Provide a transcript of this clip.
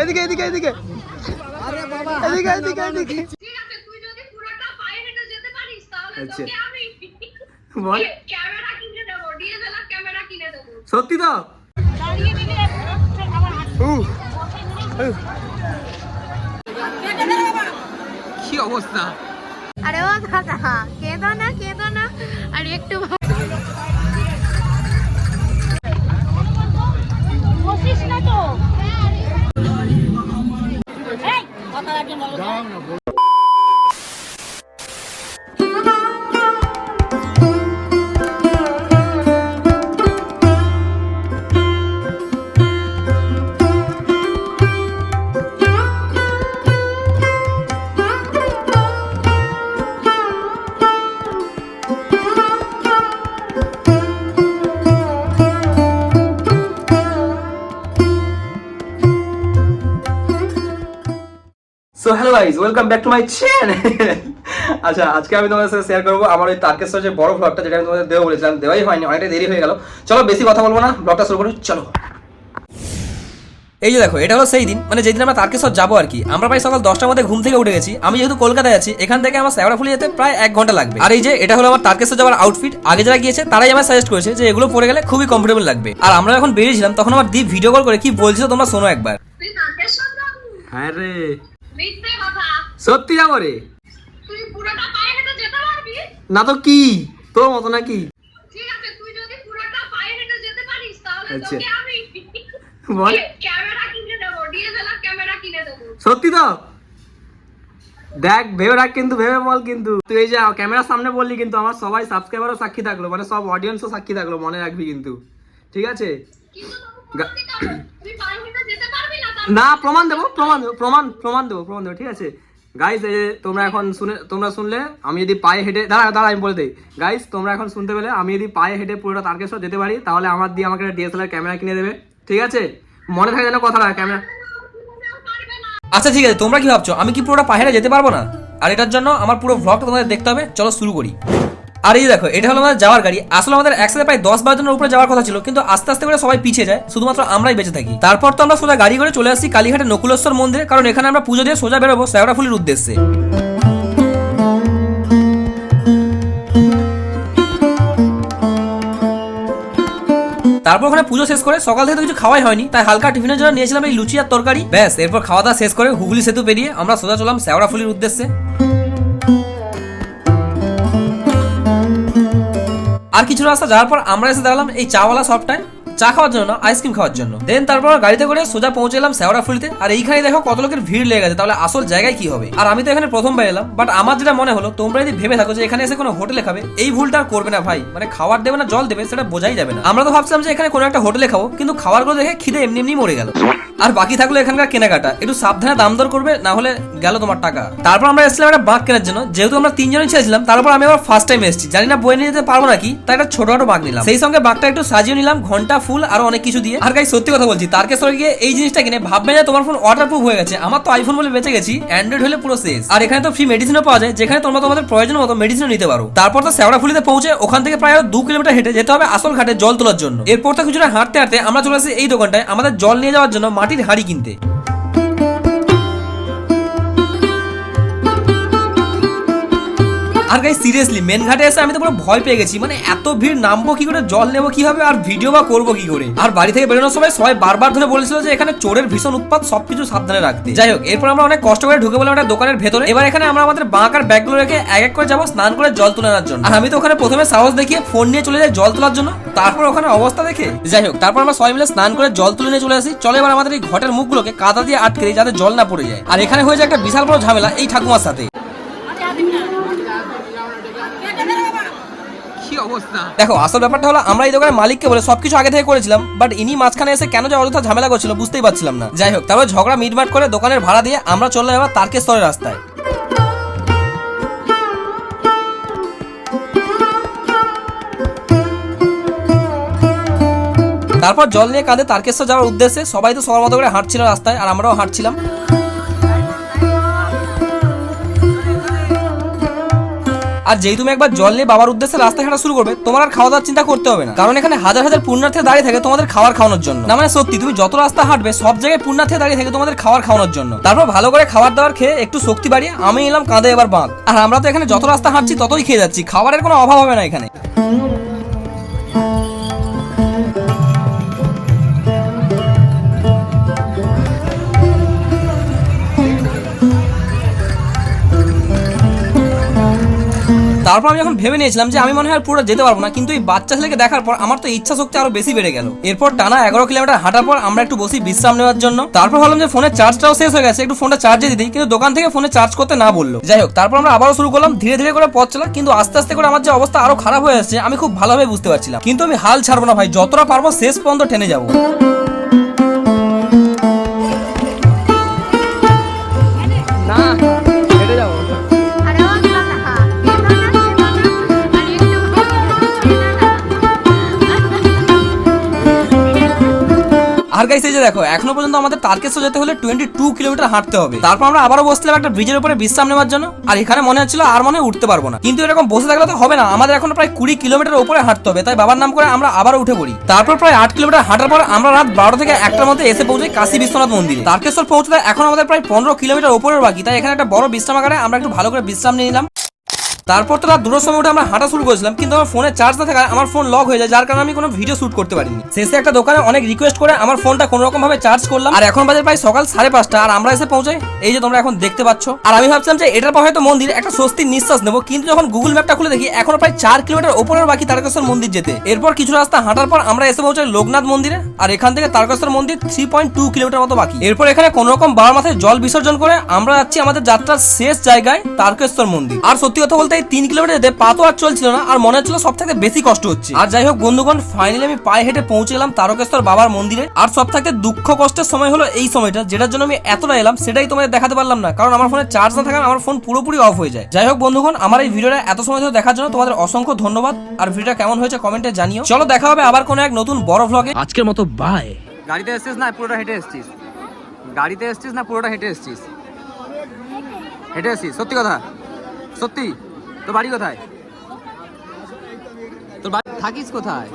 এদিকে এদিকে এদিকে। এদিকে এদিকে এদিকে। ঠিক আছে তুই যদি পুরোটা পায়ে হেঁটে যেতে পারিস তাহলে আচ্ছা। বল। ক্যামেরা কিনে দেবো ডিএসএলআর ক্যামেরা কিনে দেবো। সত্যি তো। কি অবস্থা? আরে ও দাদা কেঁদো না কেঁদো না। আর একটু কথা so hello guys welcome back to my channel আচ্ছা আজকে আমি তোমাদের সাথে শেয়ার করব আমার ওই তারকেশ্বর যে বড় ব্লগটা যেটা আমি তোমাদের দেবো বলেছিলাম দেওয়াই হয়নি অনেকটা দেরি হয়ে গেল। চলো বেশি কথা বলব না ব্লগটা শুরু করি চলো। এই যে দেখো এটা হলো সেই দিন মানে যেদিন আমরা তারকেশ্বর যাব আর কি আমরা প্রায় সকাল দশটার মধ্যে ঘুম থেকে উঠে গেছি। আমি যেহেতু কলকাতায় আছি এখান থেকে আমার শ্যাওড়াফুলি যেতে প্রায় এক ঘণ্টা লাগবে। আর এই যে এটা হলো আমার তারকেশ্বর যাওয়ার আউটফিট আগে যারা গিয়েছে তারাই আমার সাজেস্ট করেছে যে এগুলো পরে গেলে খুবই কমফোর্টেবল লাগবে। আর আমরা যখন বেরিয়েছিলাম তখন আমার দ্বীপ ভিডিও কল করে কি বলছিল তোমরা শোনো একবার। হ্যাঁ রে। মিথ্যে কথা। সত্যি যাব রে। তুই পুরোটা পায়ে হেঁটে যেতে পারবি? না তো কি? তোর মতো নাকি? ঠিক আছে তুই যদি পুরোটা পায়ে হেঁটে যেতে পারিস তাহলে আচ্ছা। তোকে আমি বল। ক্যামেরা কিনে দেবো ডিএসএলআর ক্যামেরা কিনে দেবো। সত্যি তো? দেখ ভেবে রাখ কিন্তু ভেবে বল কিন্তু। তুই এই যে ক্যামেরার সামনে বললি কিন্তু আমার সবাই সাবস্ক্রাইবারও সাক্ষী থাকল মানে সব অডিয়েন্সও সাক্ষী থাকল মনে রাখবি কিন্তু। ঠিক আছে? কিন্তু না, প্রমাণ দেবো প্রমাণ দেবো প্রমাণ প্রমাণ দেবো প্রমাণ দেবো, ঠিক আছে? যে তোমরা এখন শুনে, তোমরা শুনলে, আমি যদি পায়ে হেঁটে, দাঁড়া দাঁড়া, আমি বলে দিই। গাইস তোমরা এখন শুনতে পেলে, আমি যদি পায়ে হেঁটে পুরোটা তারকেশ্বর যেতে পারি, তাহলে আমার দিয়ে আমাকে ডিএসএলআর ক্যামেরা কিনে দেবে, ঠিক আছে? মনে থাকে যেন কথাটা, ক্যামেরা। আচ্ছা ঠিক আছে, তোমরা কি ভাবছ? আমি কি পুরোটা পাহাড়ে যেতে পারব না? আর এটার জন্য আমার পুরো ভ্লগটা তোমাদের দেখতে হবে, চলো শুরু করি। আর এই দেখো, এটা হলো আমাদের যাওয়ার গাড়ি। আসলে আমাদের একসাথে প্রায় দশ বারো জনের উপরে যাওয়ার কথা ছিল, কিন্তু আস্তে আস্তে করে সবাই পিছিয়ে যায়, শুধুমাত্র আমরাই বেঁচে থাকি। তারপর তো আমরা সোজা গাড়ি করে চলে আসছি কালীঘাটে নকুলেশ্বর মন্দিরে, কারণ এখানে আমরা পুজো দিয়ে সোজা বেরোবো শ্যাওড়াফুলির উদ্দেশ্যে। তারপর ওখানে পুজো শেষ করে, সকাল থেকে তো কিছু খাওয়াই হয়নি, তাই হালকা টিফিনের জন্য নিয়েছিলাম এই লুচি আর তরকারি। ব্যাস, এরপর খাওয়া দাওয়া শেষ করে হুগলি সেতু পেরিয়ে আমরা সোজা চললাম শ্যাওড়াফুলির উদ্দেশ্যে। আর কিছু রাস্তা যাওয়ার পর আমরা এসে দাঁড়ালাম এই চাওয়ালা শপটায় চা খাওয়ার জন্য আইসক্রিম খাওয়ার জন্য। দেন তারপর গাড়িতে করে সোজা পৌঁছে এলাম শ্যাওড়াফুলিতে আর এইখানে দেখো কত লোকের ভিড় লেগে গেছে, তাহলে আসল জায়গায় কি হবে? আর আমি তো এখানে প্রথমবার এলাম বাট আমার যেটা মনে হলো, তোমরা যদি ভেবে থাকো যে এখানে এসে কোনো হোটেলে খাবে, এই ভুলটা আর করবে না ভাই। মানে খাবার দেবে না, জল দেবে, সেটা বোঝাই যাবে না। আমরা তো ভাবছিলাম যে এখানে কোনো একটা হোটেলে খাব, কিন্তু খাবারগুলো দেখে খিদে এমনি এমনি মরে গেল। আর বাকি থাকল এখানকার কেনাকাটা। একটু সাবধানে দাম দর করবে, না হলে গেল তোমার টাকা। তারপর আমরা এসেছিলাম একটা বাঘ কেনার জন্য। যেহেতু আমরা তিনজনই ছেড়েছিলাম, তারপর আমি আবার ফার্স্ট টাইম এসেছি। জানি না বয়ে নিয়ে যেতে পারব নাকি, তাই একটা ছোট ছোট বাঘ নিলাম। সেই সঙ্গে বাঘটা একটু সাজিয়ে নিলাম, ঘণ্টা ফুল আর অনেক কিছু দিয়ে। আর গাই সত্যি কথা বলছি তারকেশ্বরে গিয়ে এই জিনিসটা কিনে ভাববে না তোমার ফোন ওয়াটার প্রুফ হয়ে গেছে, আমার তো আইফোন বলে বেঁচে গেছি অ্যান্ড্রয়েড হলে পুরো শেষ। আর এখানে তো ফ্রি মেডিসিনও পাওয়া যায়, যেখানে তোমরা তোমাদের প্রয়োজন মতো মেডিসিনও নিতে পারো। তারপর তো শ্যাওড়াফুলিতে পৌঁছে ওখান থেকে প্রায় দু কিলোমিটার হেঁটে যেতে হবে আসল ঘাটে জল তোলার জন্য। এরপর তো কিছুটা হাঁটতে হাঁটতে আমরা চলে আসি এই দোকানটায়, আমাদের জল নিয়ে যাওয়ার জন্য মাটির হাঁড়ি কিনতে। আর গাই সিরিয়াসলি মেন ঘাটে এসে আমি তো পুরো ভয় পেয়ে গেছি। মানে এত ভিড়, নামবো কি করে, জল নেব কি হবে আর ভিডিও বা করব কি করে? আর বাড়ি থেকে বেরোনোর সময় সবাই বারবার ধরে বলেছিল যে এখানে চোরের ভীষণ উৎপাত, সবকিছু সাবধানে রাখতে। যাই হোক, এরপর আমরা অনেক কষ্ট করে ঢুকে বললাম একটা দোকানের ভেতরে। এবার এখানে আমরা আমাদের বাঁক আর ব্যাগগুলো রেখে এক এক করে যাব স্নান করে জল তুলে আনার জন্য। আর আমি তো ওখানে প্রথমে সাহস দেখিয়ে ফোন নিয়ে চলে যাই জল তোলার জন্য। তারপর ওখানে অবস্থা দেখে? যাই হোক, তারপর আমরা সবাই মিলে স্নান করে জল তুলে নিয়ে চলে আসি। চলে এবার আমাদের এই ঘটের মুখগুলোকে কাদা দিয়ে আটকে দিই যাতে জল না পড়ে যায়। আর এখানে হয়ে যায় একটা বিশাল বড় ঝামেলা এই ঠাকুমার সাথে। অবস্থা? দেখো, আসল ব্যাপারটা হলো আমরা এই দোকানের মালিককে বলে সবকিছু আগে থেকে করেছিলাম বাট ইনি মাঝখানে এসে কেন যে অযথা ঝামেলা করছিল বুঝতেই পারছিলাম না। যাই হোক, তারপর ঝগড়া মিটমাট করে দোকানের ভাড়া দিয়ে আমরা চললাম এবার তারকেশ্বরের রাস্তায়। তারপর জল নিয়ে কাঁধে তারকেশ্বর যাওয়ার উদ্দেশ্যে সবাই তো সবার মতো করে হাঁটছিল রাস্তায়, আর আমরাও হাঁটছিলাম। আর যেই তুমি একবার জল নিয়ে বাবার উদ্দেশ্যে রাস্তা হাঁটা শুরু করবে, তোমার আর খাওয়া দাওয়ার চিন্তা করতে হবে না। কারণ এখানে হাজার হাজার পুণ্যার্থী দাঁড়িয়ে থাকে তোমাদের খাবার খাওয়ানোর জন্য। না মানে সত্যি, তুমি যত রাস্তা হাঁটবে, সব জায়গায় পুণ্যার্থী দাঁড়িয়ে থাকে তোমাদের খাবার খাওয়ানোর জন্য। তারপর ভালো করে খাবার দাবার খেয়ে একটু শক্তি বাড়িয়ে আমি এলাম কাঁধে এবার বাঁধ। আর আমরা তো এখানে যত রাস্তা হাঁটছি, ততই খেয়ে যাচ্ছি। খাবারের কোনো অভাব হবে না এখানে। তারপর আমি যখন ভেবে নিয়েছিলাম যে আমি মনে হয় পুরো যেতে পারব না, কিন্তু এই বাচ্চা ছেলেকে দেখার পর আমার তো ইচ্ছা শক্তি আরও বেশি বেড়ে গেল। এরপর টানা এগারো কিলোমিটার হাঁটার পর আমরা একটু বসি বিশ্রাম নেওয়ার জন্য। তারপর ভাবলাম যে ফোনের চার্জটাও শেষ হয়ে গেছে, একটু ফোনটা চার্জে দিই, কিন্তু দোকান থেকে ফোনে চার্জ করতে না বলল। যাই হোক, তারপর আমরা আবারও শুরু করলাম, ধীরে ধীরে করে পথ চলা কিন্তু আস্তে আস্তে করে আমার যে অবস্থা আরও খারাপ হয়ে যাচ্ছে আমি খুব ভালোভাবে বুঝতে পারছিলাম। কিন্তু আমি হাল ছাড়বো না ভাই, যতটা পারব শেষ পর্যন্ত টেনে যাব। গাইস এই যে দেখো, এখনও পর্যন্ত আমাদের তারকেশ্বর যেতে হলে টোয়েন্টি টু কিলোমিটার হাঁটতে হবে। তারপর আমরা আবারও বসছিলাম একটা ব্রিজের উপরে বিশ্রাম নেওয়ার জন্য, আর এখানে মনে হচ্ছিল আর মনে উঠতে পারব না। কিন্তু এরকম বসে থাকলে তো হবে না, আমাদের এখন প্রায় কুড়ি কিলোমিটার উপরে হাঁটতে হবে, তাই বাবার নাম করে আমরা আবারও উঠে পড়ি। তারপর প্রায় আট কিলোমিটার হাঁটার পর আমরা রাত বারোটা থেকে একটার মধ্যে এসে পৌঁছাই কাশী বিশ্বনাথ মন্দিরে। তারকেশ্বর পৌঁছতে এখন আমাদের প্রায় পনেরো কিলোমিটার উপরের বাকি, তাই এখানে একটা বড় বিশ্রামাগারে আমরা একটু ভালো করে বিশ্রাম নিয়ে নিলাম। তারপর তো রাত দুটোর সময় উঠে আমরা হাঁটা শুরু করেছিলাম, কিন্তু আমার ফোনে চার্জ না থাকায় আমার ফোন লক হয়ে যায়, যার কারণে আমি কোনো ভিডিও শুট করতে পারিনি। শেষে একটা দোকানে অনেক রিকোয়েস্ট করে আমার ফোনটা কোনো রকম ভাবে চার্জ করলাম, আর এখন বাজে প্রায় সকাল সাড়ে পাঁচটা, আর আমরা এসে পৌঁছাই। এই যে তোমরা এখন দেখতে পাচ্ছ। আর আমি ভাবছিলাম যে এটার পর হয়তো মন্দির একটা স্বস্তির নিঃশ্বাস নেব, কিন্তু যখন গুগল ম্যাপটা খুলে দেখি, এখনও প্রায় চার কিলোমিটার ওপরের বাকি তারকেশ্বর মন্দির যেতে। এরপর কিছু রাস্তা হাঁটার পর আমরা এসে পৌঁছাই লোকনাথ মন্দিরে, আর এখান থেকে তারকেশ্বর মন্দির থ্রি পয়েন্ট টু কিলোমিটার মতো বাকি। এরপর এখানে কোনো রকম বাবার মাথায় জল বিসর্জন করে আমরা যাচ্ছি আমাদের যাত্রার শেষ জায়গায় তারকেশ্বর মন্দির। আর সত্যি কথা বলতে এই তিন কিলোমিটার যেতে পা তো আর চলছিল না আর মনে হচ্ছিল সব থেকে বেশি কষ্ট হচ্ছে। আর যাই হোক বন্ধুগণ ফাইনালি আমি পায়ে হেঁটে পৌঁছে গেলাম তারকেশ্বর বাবার মন্দিরে। আর সব থেকে দুঃখ কষ্টের সময় হলো এই সময়টা যেটার জন্য আমি এতটা এলাম সেটাই তোমাদের দেখাতে পারলাম না কারণ আমার ফোনে চার্জ না থাকায় আমার ফোন পুরোপুরি অফ হয়ে যায়। যাই হোক বন্ধুগণ আমার এই ভিডিওটা এত সময় ধরে দেখার জন্য তোমাদের অসংখ্য ধন্যবাদ। আর ভিডিওটা কেমন হয়েছে কমেন্টে জানিও। চলো দেখা হবে আবার কোনো এক নতুন বড় ভ্লগে আজকের মতো বাই গাড়িতে এসছিস না পুরোটা হেঁটে এসছিস? গাড়িতে এসছিস না পুরোটা হেঁটে এসছিস? হেঁটে এসছিস সত্যি কথা? সত্যি? তোর বাড়ি কোথায়? তোর বাড়ি থাকিস কোথায়?